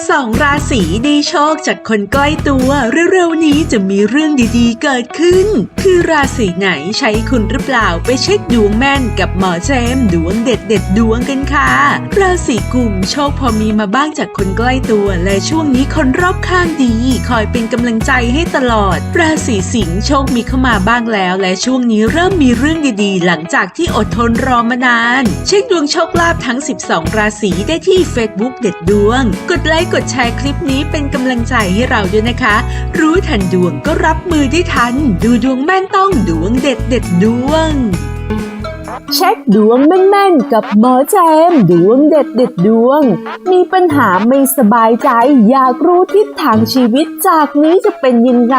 12ราศีได้โชคจากคนใกล้ตัวเร็วๆนี้จะมีเรื่องดีๆเกิดขึ้น คือราศีไหนใช้คุณหรือเปล่าไปเช็คดวงแม่นกับหมอเจมดวงเด็ดเด็ดๆดวงกันค่ะ ราศีกุมโชคพอมีมาบ้างจากคนใกล้ตัว และช่วงนี้คนรอบข้างดี คอยเป็นกำลังใจให้ตลอด ราศีสิงห์โชคมีเข้ามาบ้างแล้ว และช่วงนี้เริ่มมีเรื่องดีๆ หลังจากที่อดทนรอมานาน เช็คดวงโชคลาภทั้ง 12 ราศีได้ที่ Facebook เด็ดดวง กดไลค์กดแชร์คลิปนี้เป็นกำลังใจให้เราด้วยนะคะ รู้ทันดวงก็รับมือได้ทัน ดูดวงแม่นต้องดวงเด็ดเด็ดดวง เช็คดวงแม่นๆกับหมอแจมดวงเด็ดเด็ดดวง มีปัญหาไม่สบายใจ อยากรู้ทิศทางชีวิตจากนี้จะเป็นยังไง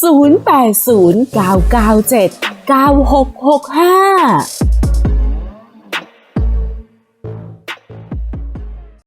080 997 9665